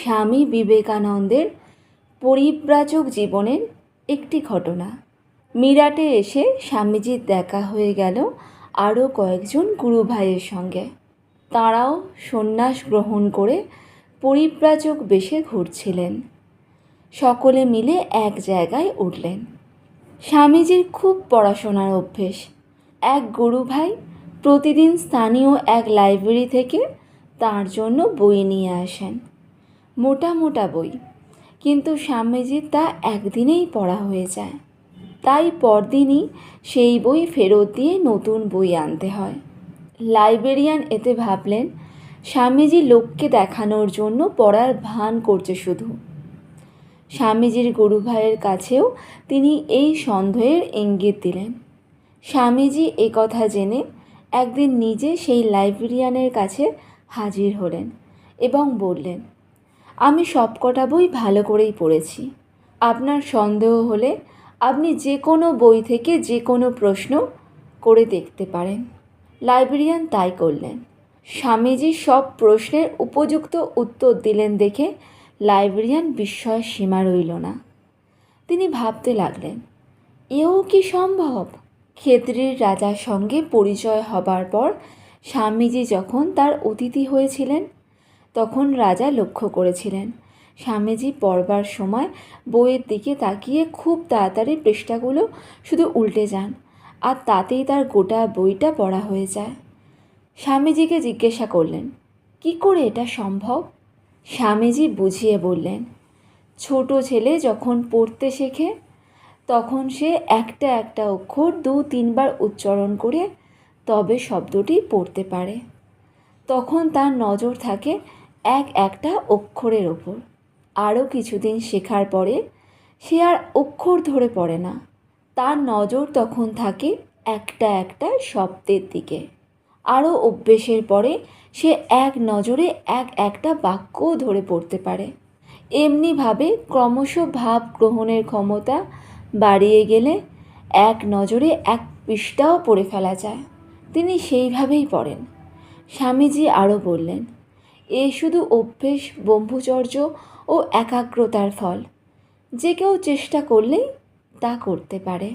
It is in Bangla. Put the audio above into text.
স্বামী বিবেকানন্দের পরিব্রাজক জীবনের একটি ঘটনা। মিরাটে এসে স্বামীজির দেখা হয়ে গেল আরও কয়েকজন গুরু ভাইয়ের সঙ্গে। তাঁরাও সন্ন্যাস গ্রহণ করে পরিব্রাজক বেশে ঘুরছিলেন। সকলে মিলে এক জায়গায় উঠলেন। স্বামীজির খুব পড়াশোনার অভ্যেস। এক গুরু ভাই প্রতিদিন স্থানীয় এক লাইব্রেরি থেকে তার জন্য বই নিয়ে আসেন। মোটা মোটা বই। কিন্তু স্বামীজির তা একদিনেই পড়া হয়ে যায়। তাই পরদিনই সেই বই ফেরত দিয়ে নতুন বই আনতে হয়। লাইব্রেরিয়ান এতে ভাবলেন, স্বামীজি লোককে দেখানোর জন্য পড়ার ভান করছে শুধু। স্বামীজির গুরু ভাইয়ের কাছেও তিনি এই সন্দেহের ইঙ্গিত দিলেন। স্বামীজি কথা জেনে একদিন নিজে সেই লাইব্রেরিয়ানের কাছে হাজির হলেন এবং বললেন আমি সবকটা বই ভালো করেই পড়েছি। আপনার সন্দেহ হলে আপনি যে কোনো বই থেকে যে কোনো প্রশ্ন করে দেখতে পারেন। লাইব্রেরিয়ান তাই করলেন। স্বামীজি সব প্রশ্নের উপযুক্ত উত্তর দিলেন দেখে লাইব্রেরিয়ান বিস্ময়ের সীমা রইল না। তিনি ভাবতে লাগলেন, এও কি সম্ভব? ক্ষেত্রীর রাজার সঙ্গে পরিচয় হবার পর স্বামীজি যখন তার অতিথি হয়েছিলেন তখন রাজা লক্ষ্য করেছিলেন। স্বামীজি পড়বার সময় বইয়ের দিকে তাকিয়ে খুব তাড়াতাড়ি পৃষ্ঠাগুলো শুধু উল্টে যান, আর তাতেই তার গোটা বইটা পড়া হয়ে যায়। স্বামীজিকে জিজ্ঞাসা করলেন, কি করে এটা সম্ভব? স্বামীজি বুঝিয়ে বললেন, ছোট ছেলে যখন পড়তে শেখে, তখন সে একটা একটা অক্ষর দু তিনবার উচ্চারণ করে তবে শব্দটি পড়তে পারে। তখন তার নজর থাকে এক একটা অক্ষরের ওপর। আরও কিছুদিন শেখার পরে সে আর অক্ষর ধরে পড়ে না। তার নজর তখন থাকে একটা একটা শব্দের দিকে। আরও অভ্যেসের পরে সে এক নজরে এক একটা বাক্যও ধরে পড়তে পারে। এমনিভাবে ক্রমশ ভাব গ্রহণের ক্ষমতা বাড়িয়ে গেলে এক নজরে এক পৃষ্ঠাও পড়ে ফেলা যায়। তিনি সেইভাবেই পড়েন। স্বামীজি আরও বললেন এ শুধু অভ্যেস ব্রহ্মচর্য ও একাগ্রতার ফল। যে কেউ চেষ্টা করলেই তা করতে পারে।